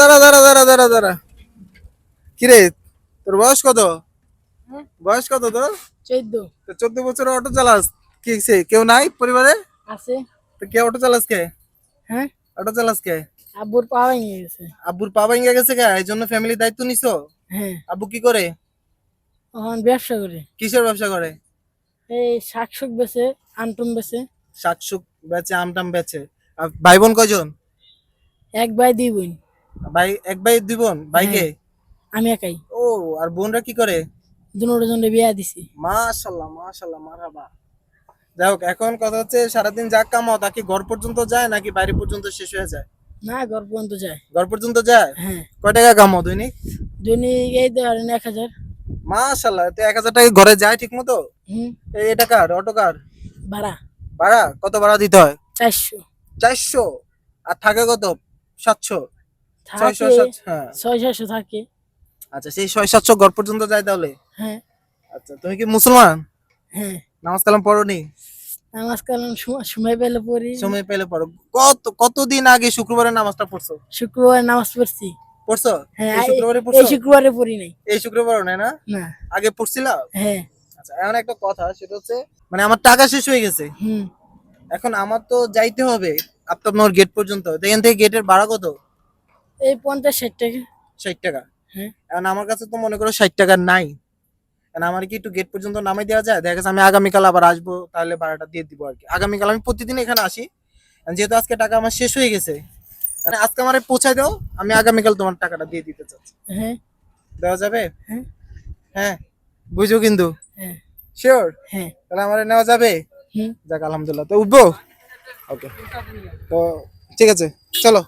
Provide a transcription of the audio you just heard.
দাঁড়া দাঁড়া দাঁড়া দাঁড়া দাঁড়া কিরে তোর বয়স কত? হ্যাঁ? বয়স কত তোর? চোদ্দ। তো চোদ্দ বছর অটো চালাস। কি কেউ নাই পরিবারে? আছে। তো কে অটো চালাস কে? হ্যাঁ? অটো চালাস কে? আব্বুর পাওয়া নিয়ে গেছে। আব্বুর পা ভেঙে গেছে কে? এই জন্য ফ্যামিলির দায়িত্ব নিছো? হ্যাঁ। আব্বু কি করে? এখন ব্যবসা করে। কিসের ব্যবসা করে? এই শাক শুক বেছে আন্টুম বেছে শাকসুক বেচে আমটাম বেচে। আর ভাই বোন কয়জন? এক ভাই দুই বোন। ভাই এক ভাই দুই বোন ভাইকে? আমি একাই। ও আর বোনরা কি করে? দুটো জনে বিয়া দিছি। মাশাল্লাহ মাশাল্লাহ মারহাবা। যাই হোক এখন কথা হচ্ছে সারাদিন যা কামাও তা কি ঘর পর্যন্ত যায় নাকি বাইরে পর্যন্ত শেষ হয়ে যায়? না ঘর পর্যন্ত যায়। ঘর পর্যন্ত যায়? হ্যাঁ। কয় টাকা কামাও দৈনিক? দৈনিক এই ধরেন এক হাজার। মাশাল্লাহ তো এক হাজার টাকা ঘরে যায় ঠিক মতো হুম। এই এটা কার? অটো কার? ভাড়া। ভাড়া? কত ভাড়া দিতে হয়? চারশো। চারশো? আর থাকে কত? সাতশো? থাকে হ্যাঁ। ছয় সাতশো থাকে। আচ্ছা সেই ছয় সাতশো ঘর পর্যন্ত যায় তাহলে? হ্যাঁ। আচ্ছা তুমি কি মুসলমান? হ্যাঁ। নামাজ কালাম পড়নি? নামাজ কালাম সময়- সময় পেলে পড়ি। সময় পেলে পড়ো। কত কতদিন আগে নামাজটা পড়ছো? শুক্রবার নামাজ পড়ছি। পড়ছো? হ্যাঁ শুক্রবারে এই শুক্রবারে পড়ি নাই। এই শুক্রবার না না? না। আগে পড়ছিলা? হ্যাঁ। আচ্ছা এমন একটা কথা সেটা হচ্ছে মানে আমার টাকা শেষ হয়ে গেছে। হুম। এখন আমার তো যাইতে হবে আপনার গেট পর্যন্ত। এখান থেকে গেটের ভাড়া কত? এই পঞ্চাশ ষাট টাকা। ষাট টাকা? হ্যাঁ। এখন আমার কাছে তো মনে করো ষাট টাকা নাই। এখন আমার কি একটু গেট পর্যন্ত নামাই দেওয়া যায়? দেখা যাচ্ছে আমি আগামীকাল আবার আসব তাহলে ভাড়াটা দিয়ে দিব আর কি। আগামীকাল আমি প্রতিদিন এখানে আসি। যেহেতু আজকে টাকা আমার শেষ হয়ে গেছে আজকে আমার পৌঁছায় দাও আমি আগামীকাল তোমার টাকাটা দিয়ে দিতে চাচ্ছি। হ্যাঁ। দেওয়া যাবে? হ্যাঁ। হ্যাঁ। বুঝো কিন্তু। হ্যাঁ। শিওর হ্যাঁ। তাহলে আমার নেওয়া যাবে? যাক আলহামদুলিল্লাহ। তো উঠবো? ওকে তো ঠিক আছে চলো।